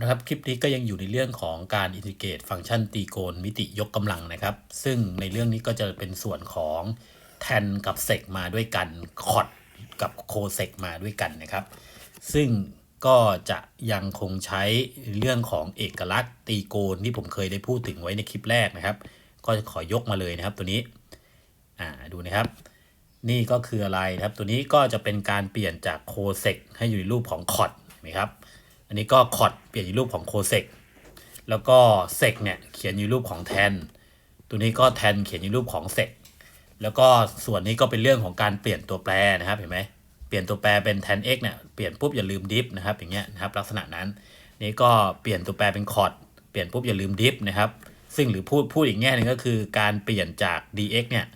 นะครับคลิปนี้ก็ยังอยู่ในเรื่องของการอินทิเกรตฟังก์ชันตีโกณมิติยกกำลังนะครับ ซึ่งในเรื่องนี้ก็จะเป็นส่วนของแทนกับเซกมาด้วยกันคอดกับโคเซกมาด้วยกันนะครับ ซึ่งก็จะยังคงใช้เรื่องของเอกลักษณ์ตีโกณที่ผมเคยได้พูดถึงไว้ในคลิปแรกนะครับ ก็จะขอยกมาเลยนะครับตัวนี้อ่าดูนะครับ นี่ก็คืออะไรนะครับ ตัวนี้ก็จะเป็นการเปลี่ยนจากโคเซกให้อยู่ในรูปของคอดเห็นไหมครับ อันนี้ก็คอดเปลี่ยนอยู่รูปของโคเซกแล้วก็เซกเนี่ยเขียนอยู่รูปของแทน ตัวนี้ก็แทนเขียนอยู่รูปของเซกแล้วก็ส่วนนี้ก็เป็นเรื่องของการเปลี่ยนตัวแปรนะครับเห็นไหมเปลี่ยนตัวแปรเป็นแทน x เนี่ยเปลี่ยนปุ๊บอย่าลืมดิฟนะครับอย่างเงี้ยนะครับลักษณะนั้นนี่ก็เปลี่ยนตัวแปรเป็นคอดเปลี่ยนปุ๊บอย่าลืมดิฟนะครับซึ่งหรือพูดพูดอีกแง่หนึ่งก็คือการเปลี่ยนจาก dx เนี่ย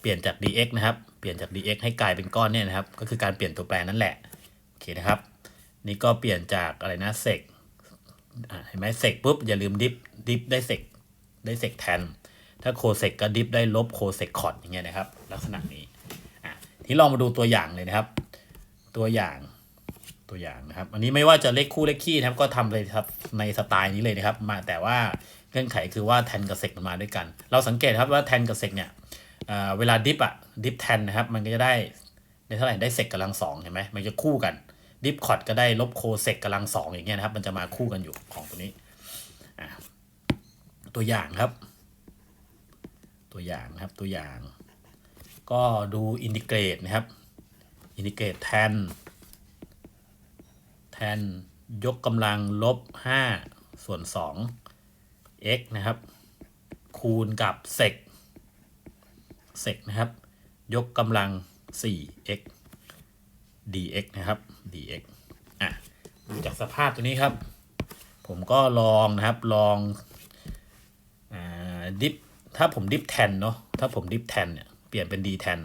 เปลี่ยนจาก dx นะครับเปลี่ยนจาก dx ให้กลายเป็นก้อนเนี่ยนะครับก็คือการเปลี่ยนตัวแปรนั่นแหละโอเคนะครับ นี่ก็เปลี่ยนจากอะไรนะเซกเห็นไหมเซกปุ๊บอย่าลืมดิฟดิฟได้เซกได้เซกแทน ถ้าโคเซกก็ดิฟได้ลบโคเซกคอร์ดอย่างเงี้ยนะครับ ลักษณะนี้อะทีนี้ลองมาดูตัวอย่างเลยนะครับ ตัวอย่างตัวอย่างนะครับ อันนี้ไม่ว่าจะเลขคู่เลขคี่นะครับก็ทำเลยครับในสไตล์นี้เลยนะครับ มาแต่ว่าเงื่อนไขคือว่าแทนกับเซกมันมาด้วยกัน เราสังเกตครับว่าแทนกับเซกเนี่ยเอ่อเวลาดิฟอะดิฟแทนนะครับ มันก็จะได้ได้เท่าไหร่ได้เซกกำลังสองเห็นไหมมันจะคู่กัน ดิฟคอร์ดก็ได้ลบโคเซกกำลังสองอย่างเงี้ยนะครับ มันจะมาคู่กันอยู่ของตัวนี้ตัวอย่างครับ ตัวอย่างนะครับตัวอย่าง ก็ดูอินทิเกรตนะครับอินทิเกรตแทนแทนยกกำลังลบ5ส่วน2 x นะครับ คูณกับเซกเซกนะครับ ยกกำลัง 4x dx นะครับ dx อะดูจากสภาพตัวนี้ครับ ผมก็ลองนะครับลองอ่าดิฟถ้าผมดิฟแทนเนาะถ้าผมดิฟแทนเนี่ยเปลี่ยนเป็น d แทน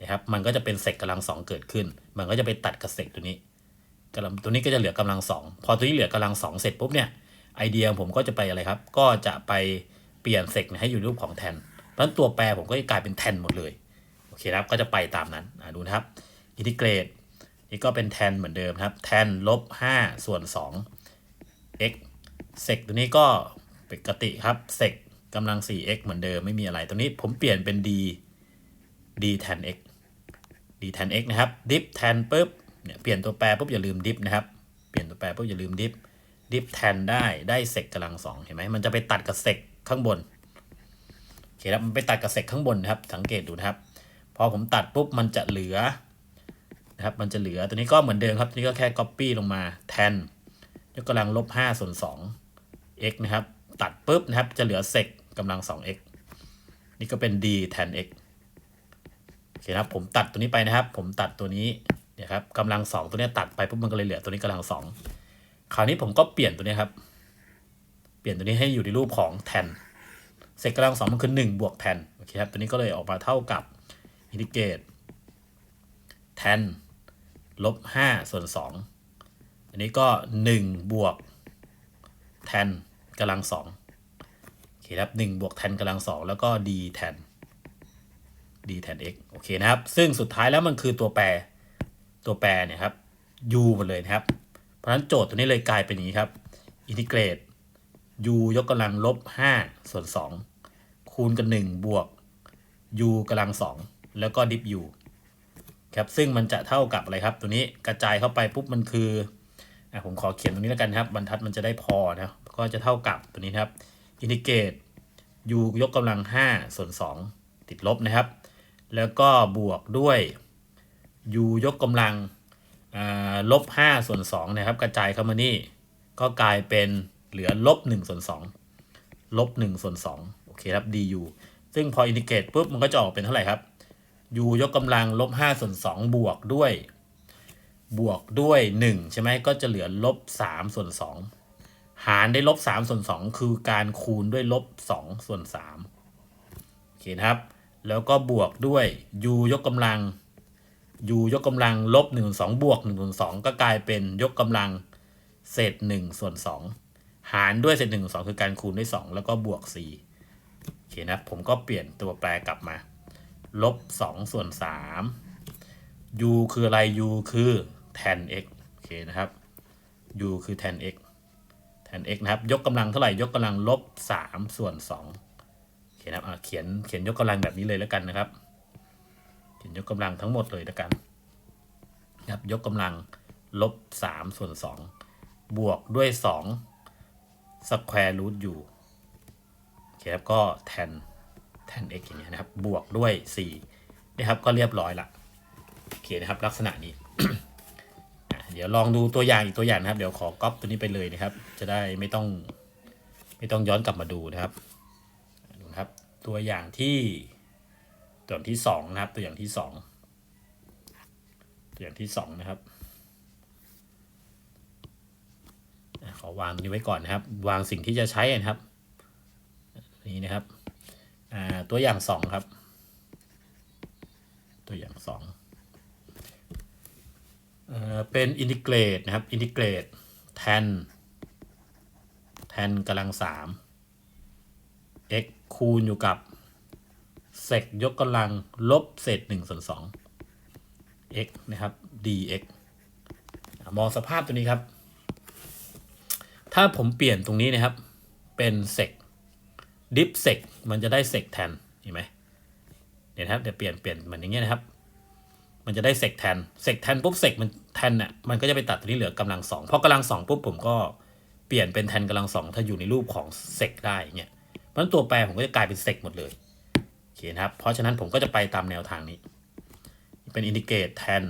นะครับมันก็จะเป็นเซกกำลังสองเกิดขึ้น มันก็จะไปตัดกับเซกตัวนี้กำลังตัวนี้ก็จะเหลือกำลังสองพอตัวนี้เหลือกำลังสองเสร็จปุ๊บเนี่ยไอเดียผมก็จะไปอะไรครับ ก็จะไปเปลี่ยนเซกให้อยู่รูปของแทนเพราะฉะนั้นตัวแปรผมก็จะกลายเป็นแทนหมดเลย โอเคครับ ก็จะไปตามนั้นดูนะครับ อินทิเกรต นี่ก็เป็นแทนเหมือนเดิมครับ แทนลบ5ส่วน2 x เซกตัวนี้ก็ปกติครับ เซกกำลัง 4x เหมือนเดิมไม่มีอะไรตัวนี้ผมเปลี่ยนเป็น d d แทน x d แทน x นะครับ ดิฟแทนปุ๊บ เนี่ยเปลี่ยนตัวแปรปุ๊บอย่าลืมดิฟนะครับ เปลี่ยนตัวแปรปุ๊บอย่าลืมดิฟ ดิฟแทนได้ได้เซกกำลังสองเห็นไหมมันจะไปตัดกับเซกข้างบน โอเคครับ มันไปตัดกับเซกข้างบนนะครับ สังเกตดูนะครับ พอผมตัดปุ๊บมันจะเหลือ นะครับมันจะเหลือตัวนี้ก็เหมือนเดิมครับตัวนี้ก็แค่ copy ลงมาแทนยกกำลังลบ5ส่วน2 x นะครับ ตัดปุ๊บนะครับจะเหลือเซกกำลัง 2x นี่ก็เป็น d แทน x โอเคครับผมตัดตัวนี้ไปนะครับ ผมตัดตัวนี้เนี่ยครับกำลังสองตัวนี้ตัดไปปุ๊บมันก็เลยเหลือตัวนี้กำลังสองคราวนี้ผมก็เปลี่ยนตัวนี้ครับ เปลี่ยนตัวนี้ให้อยู่ในรูปของแทนเซกกำลังสองมันคือหนึ่งบวกแทนโอเคครับตัวนี้ก็เลยออกมาเท่ากับอินทิเกรตแทน ลบห้าส่วนสองอันนี้ก็หนึ่งบวกแทนกำลังสองโอเคครับหนึ่งบวกแทนกำลังสองแล้วก็ d แทน d แทน x โอเคนะครับ ซึ่งสุดท้ายแล้วมันคือตัวแปรตัวแปรเนี่ยครับ u หมดเลยนะครับ เพราะฉะนั้นโจทย์ตัวนี้เลยกลายเป็นอย่างนี้ครับอินทิเกรต u ยกกำลังลบ5ส่วน 2 คูณกับ1บวก u กำลัง 2 แล้วก็ดิฟ u ครับซึ่งมันจะเท่ากับอะไรครับ ตัวนี้กระจายเข้าไปปุ๊บมันคืออะผมขอเขียนตรงนี้แล้วกันครับ บรรทัดมันจะได้พอนะครับก็จะเท่ากับตัวนี้ครับอินทิเกรต u ยกกำลัง 5 ส่วน 2 ติดลบนะครับ แล้วก็บวกด้วย u ยกกำลังลบ 5 ส่วน 2 นะครับ กระจายเข้ามานี่ ก็กลายเป็นเหลือลบ 1 ส่วน 2 ลบ 1 ส่วน 2 โอเคครับ du ซึ่งพออินทิเกรตปุ๊บ มันก็จะออกเป็นเท่าไหร่ครับ u ยกกำลังลบ5ส่วน2บวกด้วย บวกด้วย 1 ใช่ไหมก็จะเหลือลบ3ส่วน2หารได้ลบ3ส่วน2คือการคูณด้วยลบ2ส่วน3โอเคนะครับ แล้วก็บวกด้วย u ยกกำลัง u ยกกำลังลบ1ส่วน2บวก1ส่วน2ก็กลายเป็นยกกำลังเศษ1ส่วน2หารด้วยเศษ1ส่วน2คือการคูณด้วย 2 แล้วก็บวก4โอเคนะผมก็เปลี่ยนตัวแปรกลับมา ลบ2ส่วน3 u คืออะไร u คือ tan x โอเคนะครับ u คือ tan x tan x นะครับ ยกกำลังเท่าไหร่ ยกกำลังลบสามส่วนสองโอเคนะครับอะเขียนเขียนยกกำลังแบบนี้เลยแล้วกันนะครับ เขียนยกกำลังทั้งหมดเลยแล้วกันนะครับยกกำลังลบสามส่วนสองบวกด้วยสองสแควร์รูทอยู่โอเคครับก็ tan tan x อย่างเงี้ยนะครับ บวกด้วยสี่นะครับ ก็เรียบร้อยละโอเคนะครับ ลักษณะนี้ เดี๋ยวลองดูตัวอย่างอีกตัวอย่างนะครับ เดี๋ยวขอก๊อปตัวนี้ไปเลยนะครับ จะได้ไม่ต้อง ไม่ต้องย้อนกลับมาดูนะครับดูนะครับ ตัวอย่างที่ตัวอย่างที่สองนะครับ ตัวอย่างที่สองตัวอย่างที่สองนะครับขอวางนี้ไว้ก่อนนะครับ วางสิ่งที่จะใช้นะครับ นี่นะครับ อ่าตัวอย่างสองครับ ตัวอย่างสองเอ่อเป็นอินทิเกรตนะครับอินทิเกรตแทนแทนกำลังสาม x คูณอยู่กับเศษยกกำลังลบเศษหนึ่งส่วนสอง x นะครับ dx มองสภาพตัวนี้ครับ ถ้าผมเปลี่ยนตรงนี้นะครับ เป็นเซก ดิฟเซกมันจะได้เซกแทนเห็นไหมเดี๋ยวครับเดี๋ยวเปลี่ยนเปลี่ยนเหมือนอย่างเงี้ยนะครับ มันจะได้เซกแทนเซกแทนปุ๊บเซกมันแทนเนี่ยมันก็จะไปตัดตัวนี้เหลือกำลังสองพอกำลังสองปุ๊บผมก็เปลี่ยนเป็นแทนกำลังสองถ้าอยู่ในรูปของเซกได้เงี้ยเพราะฉะนั้นตัวแปรผมก็จะกลายเป็นเซกหมดเลยโอเคนครับ เพราะฉะนั้นผมก็จะไปตามแนวทางนี้ เป็นอินทิเกรตแทน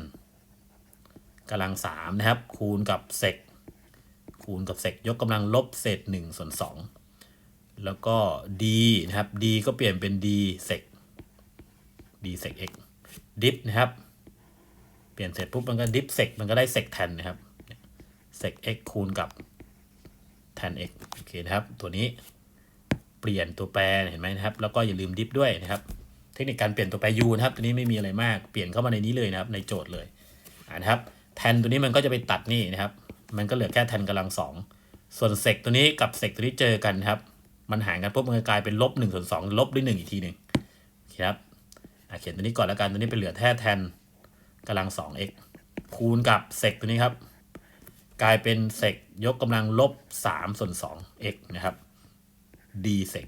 กำลังสามนะครับ คูณกับเซกคูณกับเซกยกกำลังลบเศษหนึ่งส่วนสอง แล้วก็ d นะครับ d ก็เปลี่ยนเป็น d เซก d เซก x ดิฟนะครับ เปลี่ยนเสร็จปุ๊บมันก็ดิฟเซกมันก็ได้เซกแทนนะครับเซก x คูณกับแทน x โอเคนะครับ ตัวนี้เปลี่ยนตัวแปรเห็นไหมนะครับ แล้วก็อย่าลืมดิฟด้วยนะครับ เทคนิคการเปลี่ยนตัวแปร u นะครับ ตัวนี้ไม่มีอะไรมาก เปลี่ยนเข้ามาในนี้เลยนะครับ ในโจทย์เลยนะครับ แทนตัวนี้มันก็จะไปตัดนี่นะครับ มันก็เหลือแค่แทนกำลังสอง ส่วนเซกตัวนี้กับเซกตัวนี้เจอกันนะครับ มันหารกันปุ๊บมันกลายเป็นลบหนึ่งส่วนสองลบด้วยหนึ่งอีกทีหนึ่งครับอะเขียนตัวนี้ก่อนแล้วกันตัวนี้เป็นเหลือแท่แทนกำลัง 2x คูณกับเซกตัวนี้ครับ กลายเป็นเซกยกกำลังลบ3ส่วน 2x นะครับ d เซก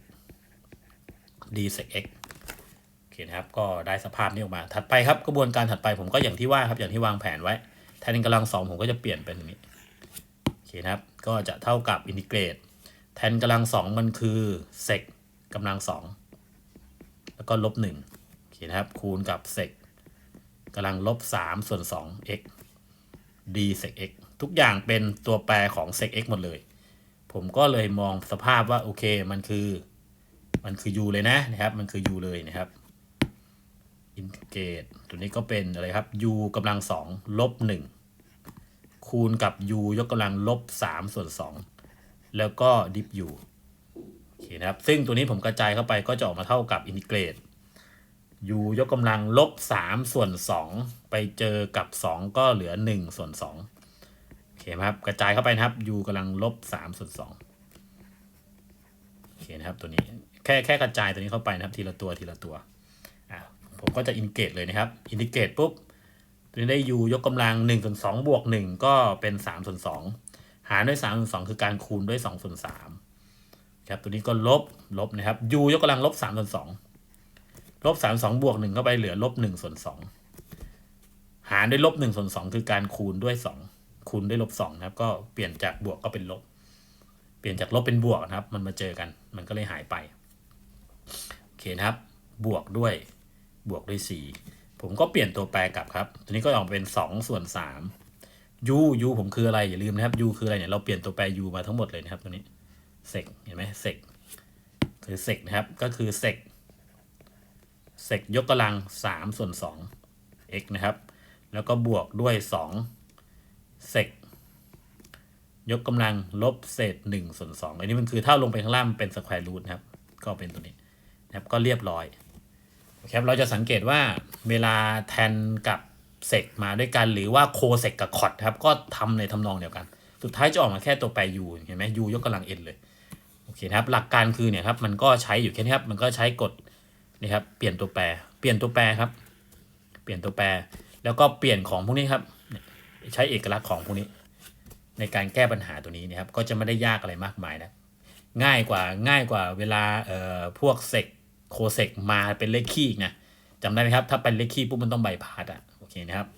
d เซก x โอเคนะครับ ก็ได้สภาพนี้ออกมา ถัดไปครับกระบวนการถัดไปผมก็อย่างที่ว่าครับอย่างที่วางแผนไว้ แทนกำลัง2ผมก็จะเปลี่ยนเป็นอย่างนี้โอเคนะครับ ก็จะเท่ากับอินทิเกรต แทนกำลัง2มันคือเซกกำลัง2แล้วก็ลบ1โอเคนะครับ คูณกับเซกกำลังลบ3ส่วน2 x d เซก x ทุกอย่างเป็นตัวแปรของเซก x หมดเลย ผมก็เลยมองสภาพว่า โอเคมันคือ มันคือ u เลยนะนะครับ มันคือ u เลยนะครับอินทิเกรตตัวนี้ก็เป็นอะไรครับ u กำลัง2ลบ1คูณกับ u ยกกำลังลบ3ส่วน2 แล้วก็ดิฟ u โอเคนะครับ ซึ่งตัวนี้ผมกระจายเข้าไปก็จะออกมาเท่ากับอินทิเกรต u ยกกำลังลบ3ส่วน 2 ไปเจอกับ 2 ก็เหลือ 1 ส่วน2โอเคครับ กระจายเข้าไปนะครับ u กำลังลบ3ส่วน2โอเคนะครับตัวนี้แค่แค่กระจายตัวนี้เข้าไปนะครับทีละตัวทีละตัวอะผมก็จะอินเกรตเลยนะครับอินทิเกรตปุ๊บตัวนี้ได้ u ยกกำลัง1ส่วน2บวก1ก็เป็น3ส่วน2 หารด้วย3ามส่วนสคือการคูณด้วย2ส่วนสามครับตัวนี้ก็ลบลบนะครับ u ยกกำลังลบ3ส่วน2ลบ3 2บวก1เข้าไปเหลือลบ1ส่วน2หารด้วยลบ1ส่วน2คือการคูณด้วย 2 คูณด้วยลบ2นะครับ ก็เปลี่ยนจากบวกก็เป็นลบ เปลี่ยนจากลบเป็นบวกนะครับ มันมาเจอกัน มันก็เลยหายไปโอเคนะครับ บวกด้วยบวกด้วย 4 ผมก็เปลี่ยนตัวแปรกลับครับ ตัวนี้ก็ออกเป็น2ส่วน3 ยูยูผมคืออะไรอย่าลืมนะครับยูคืออะไรเนี่ยเราเปลี่ยนตัวแปรยูมาทั้งหมดเลยนะครับตัวนี้เซกเห็นไหมเซกคือเซกนะครับก็คือเซกเซกยกกำลังสามส่วนสอง x นะครับ แล้วก็บวกด้วยสองเซกยกกำลังลบเศษหนึ่งส่วนสองอันนี้มันคือเท่าลงไปข้างล่างเป็นสแควร์รูทนะครับ ก็เป็นตัวนี้นะครับก็เรียบร้อยครับเราจะสังเกตว่าเวลาแทนกับ เซกมาด้วยกัน หรือว่าโคเซกกับคอดครับ ก็ทำในทำนองเดียวกัน สุดท้ายจะออกมาแค่ตัวแปร u เห็นไหม u ยกกำลัง n เลยโอเคนะครับหลักการคือเนี่ยครับมันก็ใช้อยู่แค่นี้ครับมันก็ใช้กฎนี่ครับเปลี่ยนตัวแปรเปลี่ยนตัวแปรครับ เปลี่ยนตัวแปร แล้วก็เปลี่ยนของพวกนี้ครับใช้เอกลักษณ์ของพวกนี้ ในการแก้ปัญหาตัวนี้นะครับก็จะไม่ได้ยากอะไรมากมายนะง่ายกว่าง่ายกว่าเวลาเอ่อพวกเซกโคเซกมาเป็นเลขคี่นะจำได้ไหมครับ ถ้าเป็นเลขคี่ปุ๊บมันต้องใบพาดอะ เคนะครับ